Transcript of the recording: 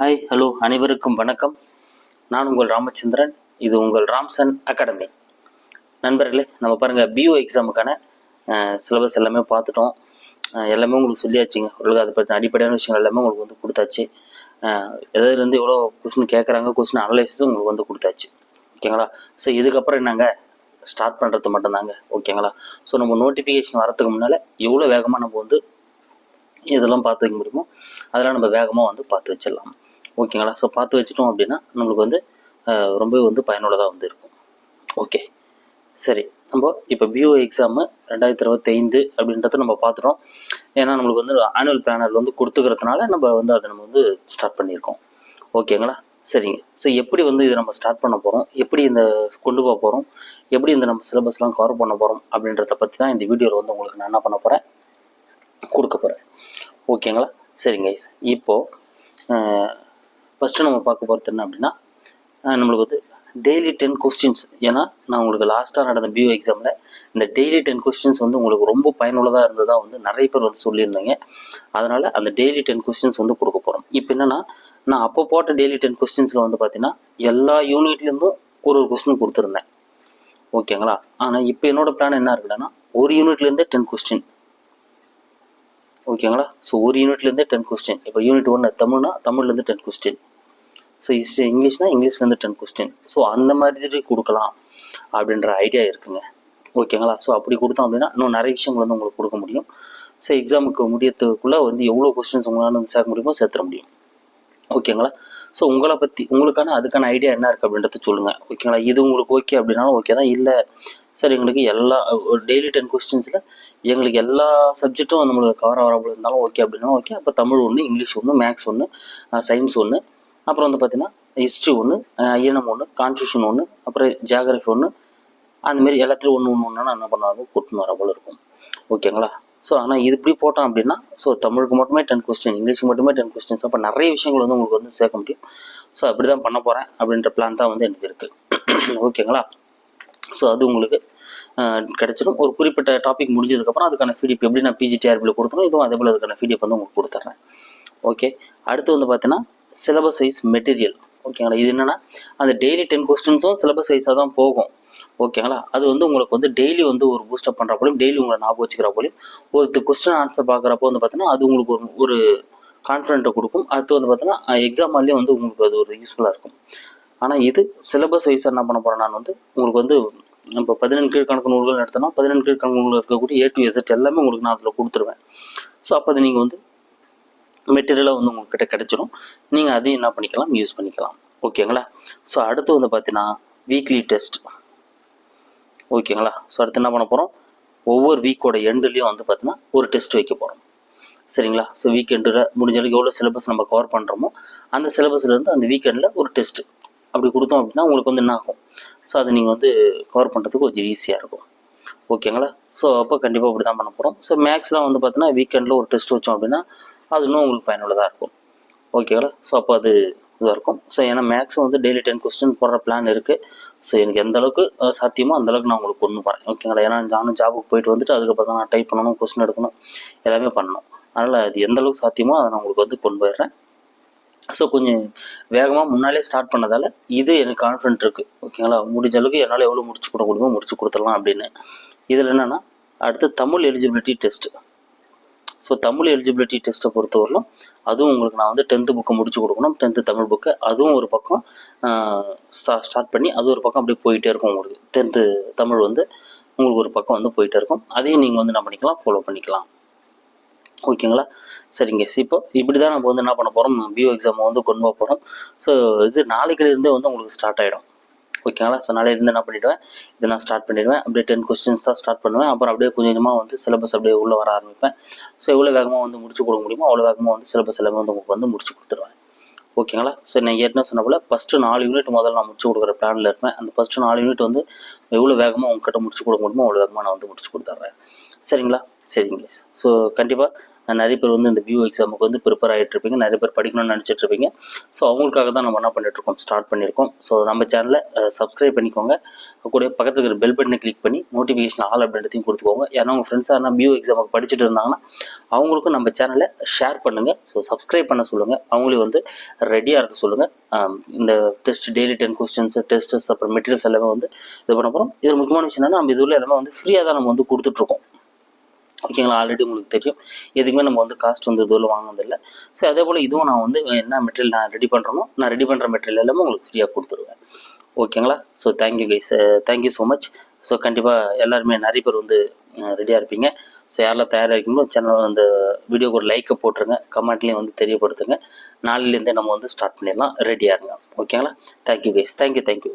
Hi hello அனைவருக்கும் வணக்கம். நான் உங்கள் ராமச்சந்திரன் இது உங்கள் ராம்சன் அகாடமி. நண்பர்களே நம்ம பாருங்கள் பிஓ எக்ஸாமுக்கான சிலபஸ் எல்லாமே பார்த்துட்டோம். எல்லாமே உங்களுக்கு சொல்லியாச்சுங்க. உங்களுக்கு அதை பற்றின அடிப்படையான விஷயங்கள் எல்லாமே உங்களுக்கு வந்து கொடுத்தாச்சு. அஹ் எதுலேருந்து எவ்வளோ கொஸ்டின் கேட்குறாங்க கொஸ்டின் அனலைசிஸும் உங்களுக்கு வந்து கொடுத்தாச்சு. ஓகேங்களா ஸோ இதுக்கப்புறம் என்னங்க? ஸ்டார்ட் பண்ணுறது மட்டும்தாங்க. ஓகேங்களா ஸோ நம்ம நோட்டிஃபிகேஷன் வரத்துக்கு முன்னால் எவ்வளோ வேகமாக நம்ம வந்து இதெல்லாம் பார்த்து வைக்க முடியுமோ அதெல்லாம் நம்ம வேகமாக வந்து பார்த்து வச்சிடலாம். ஓகேங்களா? ஸோ பார்த்து வச்சிட்டோம் அப்படின்னா நம்மளுக்கு வந்து ரொம்பவே வந்து பயனுள்ளதாக வந்து இருக்கும். ஓகே சரி. நம்ம இப்போ பிஓ எக்ஸாமு ரெண்டாயிரத்தி இருபத்தைந்து அப்படின்றத நம்ம பார்த்துட்டோம். ஏன்னா நம்மளுக்கு வந்து ஆனுவல் பிளானர் வந்து கொடுத்துக்கிறதுனால நம்ம வந்து அதை நம்ம வந்து ஸ்டார்ட் பண்ணியிருக்கோம். ஓகேங்களா? சரிங்க. ஸோ எப்படி வந்து இதை நம்ம ஸ்டார்ட் பண்ண போகிறோம் எப்படி இந்த கொண்டு போக போகிறோம் எப்படி இந்த நம்ம சிலபஸ்லாம் கவர் பண்ண போகிறோம் அப்படின்றத பற்றி தான் இந்த வீடியோவில் வந்து உங்களுக்கு நான் என்ன பண்ண போகிறேன் கொடுக்க போகிறேன் ஓகேங்களா? சரிங்க இப்போது ஃபஸ்ட்டு நம்ம பார்க்க போகிறது என்ன அப்படின்னா நம்மளுக்கு வந்து டெய்லி டென் கொஸ்டின்ஸ் ஏன்னா நான் உங்களுக்கு லாஸ்ட்டாக நடந்த பியூ எக்ஸாமில் இந்த டெய்லி டென் கொஸ்டின்ஸ் வந்து உங்களுக்கு ரொம்ப பயனுள்ளதாக இருந்ததாக வந்து நிறைய பேர் வந்து சொல்லியிருந்தீங்க. அதனால் அந்த டெய்லி டென் கொஸ்டின்ஸ் வந்து கொடுக்க போகிறோம் இப்போ என்னென்னா நான் அப்போ போட்ட டெய்லி டென் கொஸ்டின்ஸில் வந்து பார்த்தீங்கன்னா எல்லா யூனிட்லேருந்தும் ஒரு ஒரு கொஸ்டின் கொடுத்துருந்தேன். ஓகேங்களா ஆனால் இப்போ என்னோட பிளான் என்ன இருக்குன்னா ஒரு யூனிட்லேருந்தே டென் கொஸ்டின் ஓகேங்களா ஸோ ஒரு யூனிட்லேருந்தே டென் கொஸ்டின் இப்போ யூனிட் ஒன்று தமிழ்னா தமிழ்லேருந்து டென் கொஸ்டின் ஸோ இஸ் இங்கிலீஷ்னா இங்கிலீஷ்லேருந்து டென் கொஸ்டின் ஸோ அந்த மாதிரி கொடுக்கலாம் அப்படின்ற ஐடியா இருக்குங்க. ஓகேங்களா ஸோ அப்படி கொடுத்தோம் அப்படின்னா இன்னும் நிறைய விஷயங்கள் வந்து உங்களுக்கு கொடுக்க முடியும். ஸோ எக்ஸாமுக்கு முடியறதுக்குள்ளே வந்து எவ்வளோ கொஸ்டின்ஸ் உங்களால் வந்து சேர்க்க முடியுமோ சேர்த்துற முடியும். ஓகேங்களா ஸோ உங்களை பற்றி உங்களுக்கான அதுக்கான ஐடியா என்ன இருக்குது அப்படின்றத சொல்லுங்கள் ஓகேங்களா இது உங்களுக்கு ஓகே அப்படின்னாலும் ஓகே தான். இல்லை சார் எங்களுக்கு எல்லா டெய்லி டென் கொஸ்டின்ஸில் எங்களுக்கு எல்லா சப்ஜெக்ட்டும் நம்மளுக்கு கவர் ஆகாமல் இருந்தாலும் ஓகே அப்படின்னாலும் ஓகே அப்போ தமிழ் ஒன்று இங்கிலீஷ் ஒன்று மேக்ஸ் ஒன்று சயின்ஸ் ஒன்று அப்புறம் வந்து பார்த்தீங்கன்னா ஹிஸ்ட்ரி ஒன்று ஐஎன்எம் ஒன்று கான்ஸ்டியூஷன் ஒன்று அப்புறம் ஜியாகிரஃபி ஒன்று அந்தமாரி எல்லாத்துலையும் ஒன்று ஒன்று ஒன்று என்ன பண்ணுவாங்க? கூட்டின்னு வர போல இருக்கும். ஓகேங்களா ஸோ ஆனால் இது இப்படி போட்டோம் அப்படின்னா ஸோ தமிழுக்கு மட்டுமே டென் கொஸ்டின் இங்கிலீஷுக்கு மட்டுமே டென் கொஸ்டின்ஸ் அப்போ நிறைய விஷயங்கள் வந்து உங்களுக்கு வந்து சேர்க்க முடியும். ஸோ அப்படி தான் பண்ண போகிறேன் அப்படின்ற பிளான் தான் வந்து எனக்கு இருக்குது ஓகேங்களா ஸோ அது உங்களுக்கு கிடச்சிடும் ஒரு குறிப்பிட்ட டாபிக் முடிஞ்சதுக்கப்புறம் அதுக்கான ஃபீடிப் எப்படி நான் பிஜிடிஆர்பியில் கொடுத்தனோ இதுவும் அதே போல் அதுக்கான ஃபீடிப் வந்து உங்களுக்கு கொடுத்துட்றேன் ஓகே அடுத்து வந்து பார்த்தீங்கன்னா சிலபஸ் வைஸ் மெட்டீரியல் ஓகேங்களா இது என்னென்னா அந்த டெய்லி டென் கொஸ்டின்ஸும் சிலபஸ் வைஸாக தான் போகும். ஓகேங்களா அது வந்து உங்களுக்கு வந்து டெய்லி வந்து ஒரு பூஸ்டப் பண்ணுற போலையும் டெய்லி உங்களை ஞாபகம் வச்சுக்கிற போலையும் ஒரு கொஸ்டின் ஆன்சர் பார்க்குறப்போ வந்து பார்த்தீங்கன்னா அது உங்களுக்கு ஒரு ஒரு கான்ஃபிடென்ட்டை கொடுக்கும். அடுத்து வந்து பார்த்தீங்கன்னா எக்ஸாம் ஹால்லேயே வந்து உங்களுக்கு அது ஒரு யூஸ்ஃபுல்லாக இருக்கும். ஆனால் இது சிலபஸ் வைஸ் என்ன பண்ண போகிறேன் நான் வந்து உங்களுக்கு வந்து இப்போ பதினெண்டு கீழ்கணக்கு நூல்கள் எடுத்தோம்னா பதினெண்டு கீழ்கணக்கு நூல்கள் இருக்கக்கூடிய ஏ டு எசட் எல்லாமே உங்களுக்கு நான் அதில் கொடுத்துருவேன். ஸோ அப்போ அது நீங்கள் வந்து மெட்டீரியலாக வந்து உங்கள்கிட்ட கிடைச்சிரும். நீங்கள் அதையும் என்ன பண்ணிக்கலாம் யூஸ் பண்ணிக்கலாம். ஓகேங்களா ஸோ அடுத்து வந்து பார்த்தீங்கன்னா வீக்லி டெஸ்ட் ஓகேங்களா ஸோ அடுத்து என்ன பண்ண போகிறோம் ஒவ்வொரு வீக்கோட எண்டுலேயும் வந்து பார்த்தீங்கன்னா ஒரு டெஸ்ட் வைக்க போகிறோம் சரிங்களா? ஸோ வீக்கெண்டில் முடிஞ்ச அளவுக்கு எவ்வளோ சிலபஸ் நம்ம கவர் பண்ணுறோமோ அந்த சிலபஸ்லேருந்து அந்த வீக்கெண்டில் ஒரு டெஸ்ட் அப்படி கொடுத்தோம் அப்படின்னா உங்களுக்கு வந்து என்ன ஆகும் ஸோ அதை நீங்கள் வந்து கவர் பண்ணுறதுக்கு கொஞ்சம் ஈஸியாக இருக்கும். ஓகேங்களா ஸோ அப்போ கண்டிப்பாக அப்படி தான் பண்ண போகிறோம் ஸோ மேக்ஸ்லாம் வந்து பார்த்தீங்கன்னா வீக்கெண்டில் ஒரு டெஸ்ட் வச்சோம் அப்படின்னா அது இன்னும் உங்களுக்கு பயனுள்ளதாக இருக்கும். ஓகேங்களா ஸோ அப்போ அது இதாக இருக்கும். ஸோ ஏன்னா மேக்ஸும் வந்து டெய்லி டென் கொஸ்டின் போடுற பிளான் இருக்குது ஸோ எனக்கு எந்த அளவுக்கு சாத்தியமோ அந்த அளவுக்கு நான் உங்களுக்கு கொண்டு போகிறேன் ஓகேங்களா ஏன்னா நானும் ஜாபுக்கு போயிட்டு வந்துட்டு அதுக்கப்புறம் தான் நான் டைப் பண்ணணும் கொஸ்டின் எடுக்கணும் எல்லாமே பண்ணணும். அதனால் அது எந்த அளவுக்கு சாத்தியமோ அதை நான் உங்களுக்கு வந்து கொண்டு போயிடுறேன். ஸோ கொஞ்சம் வேகமாக முன்னாலே ஸ்டார்ட் பண்ணதால் இது எனக்கு கான்ஃபிடென்ட் இருக்குது ஓகேங்களா முடிஞ்ச அளவுக்கு என்னால் எவ்வளோ முடிச்சு கொடுக்க முடியுமோ முடிச்சு கொடுத்துடலாம் அப்படின்னு. இதில் என்னென்னா அடுத்து Tamil eligibility test so Tamil eligibility டெஸ்ட்டை பொறுத்தவரையிலும் அதுவும் உங்களுக்கு நான் வந்து டென்த்து புக்கை முடிச்சு கொடுக்கணும். டென்த்து தமிழ் புக்கு அதுவும் ஒரு பக்கம் ஸ்டா ஸ்டார்ட் பண்ணி அது ஒரு பக்கம் அப்படியே போயிட்டே இருக்கும் உங்களுக்கு. டென்த்து தமிழ் வந்து உங்களுக்கு ஒரு பக்கம் வந்து போயிட்டே இருக்கும். அதையும் நீங்கள் வந்து என்ன பண்ணிக்கலாம் ஃபாலோ பண்ணிக்கலாம். ஓகேங்களா சரிங்க. இப்போ இப்படி தான் நம்ம வந்து என்ன பண்ண போகிறோம் பிஓ எக்ஸாமை வந்து கொண்டு போக போகிறோம் ஸோ இது நாளைக்குலேருந்தே வந்து உங்களுக்கு ஸ்டார்ட் ஆகிடும் ஓகேங்களா ஸோ நாளையிலேருந்து என்ன பண்ணிவிடுவேன் இதை நான் ஸ்டார்ட் பண்ணிடுவேன். அப்படியே டென் கொஸ்டின்ஸ் தான் ஸ்டார்ட் பண்ணுவேன். அப்புறம் அப்படியே கொஞ்சம் கொஞ்சமாக வந்து சிலபஸ் அப்படியே உள்ளே வர ஆரம்பிப்பேன். ஸோ எவ்வளோ வேகமாக வந்து முடிச்சு கொடுக்க முடியுமோ அவ்வளோ வேகமாக வந்து சிலபஸ் எல்லாமே வந்து உங்களுக்கு வந்து முடிச்சு கொடுத்துருவேன். ஓகேங்களா ஸோ நான் ஏற்கனவே சொன்ன போல் ஃபஸ்ட்டு நாலு யூனிட் முதல்ல நான் முடிச்சு கொடுக்குற பிளானில் இருப்பேன். அந்த ஃபஸ்ட்டு நாலு யூனிட் வந்து எவ்வளோ வேகமாக உங்ககிட்ட முடிச்சு கொடுக்க முடியுமோ அவ்வளோ வேகமாக நான் வந்து முடிச்சு கொடுத்துட்றேன். சரிங்களா? சரிங்க ஸோ கண்டிப்பாக நிறைய பேர் வந்து இந்த வியூ எக்ஸாமுக்கு வந்து ப்ரிப்பேர் ஆகிட்டு இருப்பீங்க. நிறைய பேர் படிக்கணும்னு நினச்சிட்டு இருப்பீங்க. ஸோ அவங்களுக்காக தான் நம்ம என்ன பண்ணிட்டு இருக்கோம்? ஸ்டார்ட் பண்ணியிருக்கோம். ஸோ நம்ம சேனலை சப்ஸ்கிரைப் பண்ணிக்கோங்க. கூட பக்கத்தில் இருக்கிற பெல் பட்டனை கிளிக் பண்ணி நோட்டிஃபிகேஷன் ஆல் அப்படின்றதையும் கொடுத்துக்கோங்க. ஏன்னா உங்கள் ஃப்ரெண்ட்ஸாக இருந்தால் வியூ எக்ஸாமுக்கு படிச்சுட்டு இருந்தாங்கன்னா அவங்களுக்கும் நம்ம சேனலை ஷேர் பண்ணுங்கள் ஸோ சப்ஸ்கிரைப் பண்ண சொல்லுங்கள் அவங்களையும் வந்து ரெடியாக இருக்க சொல்லுங்கள் இந்த test daily ten questions tests அப்புறம் மெட்டீரியல்ஸ் எல்லாமே வந்து இது பண்ண போகிறோம் இது முக்கியமான விஷயம் என்னன்னா நம்ம இதுல எல்லாமே வந்து ஃப்ரீயாக தான் நம்ம வந்து கொடுத்துட்ருக்கோம் ஓகேங்களா? ஆல்ரெடி உங்களுக்கு தெரியும். எதுக்குமே நம்ம வந்து காஸ்ட் வந்து இதுவில் வாங்கினதில்லை. ஸோ அதே போல் இதுவும் நான் வந்து என்ன மெட்டீரியல் நான் ரெடி பண்ணுறனோ நான் ரெடி பண்ணுற மெட்டீரியல் எல்லாமே உங்களுக்கு ஃப்ரீயாக கொடுத்துருவேன். ஓகேங்களா? So thank you guys thank you so much so கண்டிப்பாக எல்லாருமே நிறைய பேர் வந்து ரெடியாக இருப்பீங்க. ஸோ யாரெல்லாம் தயாராக இருக்கீங்களோ சேனல் அந்த வீடியோக்கு ஒரு லைக்கை போட்டுருங்க. கமெண்ட்லேயும் வந்து தெரியப்படுத்துங்க. நாளையிலேருந்தே நம்ம வந்து ஸ்டார்ட் பண்ணிடலாம். ரெடியாக இருங்க. ஓகேங்களா? Thank you guys thank you thank you